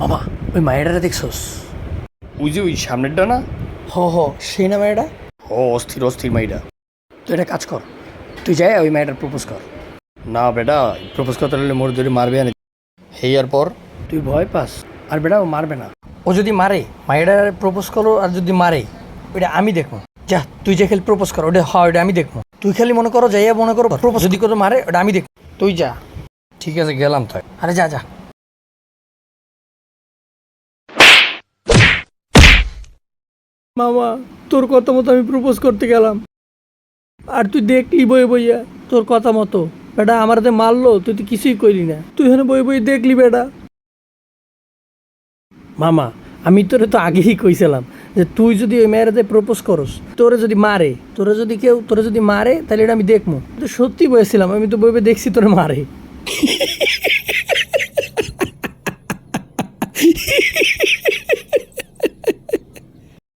মামা ওই মায়েরাটা দেখছোস? ওই যে ওই সামনেরটা না? হ হ সেই না মায়েরা? হ অস্থির অস্থির মাইটা তুই একটা কাজ কর তুই যাই ওই মায়েরার প্রপোজ কর। না বেটা প্রপোজ করতে হলে মোর ধরে মারবে আনি। হেই আর পর। তুই ভয় পাস আর বেটা ও মারবে না। ও যদি মারে মায়েরার প্রপোজ করো আর যদি মারে ওটা আমি দেখব। যা তুই যে খালি প্রপোজ কর ওটা হয় ওটা আমি দেখব। তুই খালি মনে করো যাইয়া মনে করো প্রপোজ যদি করো মারে ওটা আমি দেখব। তুই যা। ঠিক আছে গেলাম তাই। আরে যা যা। মামা, তোর কথা মতো আমি প্রপোজ করতে গেলাম। আর তুই দেখলি বই বইয়া তোর কথা মতো। বেটা, আমার হাতে মারলো, তুই তো কিছুই কইলি না। তুই এখানে বই বই দেখলি বেটা। মামা, আমি তোরে তো আগেই কইছিলাম যে তুই যদি ওই মেয়েরাতে প্রপোজ করস, তোরে যদি মারে, তোরে যদি কেউ, তোরে যদি মারে, তাহলে এটা আমি দেখব। তো সত্যি বয়েছিলাম, আমি তো বই বই দেখছি তোরে মারে।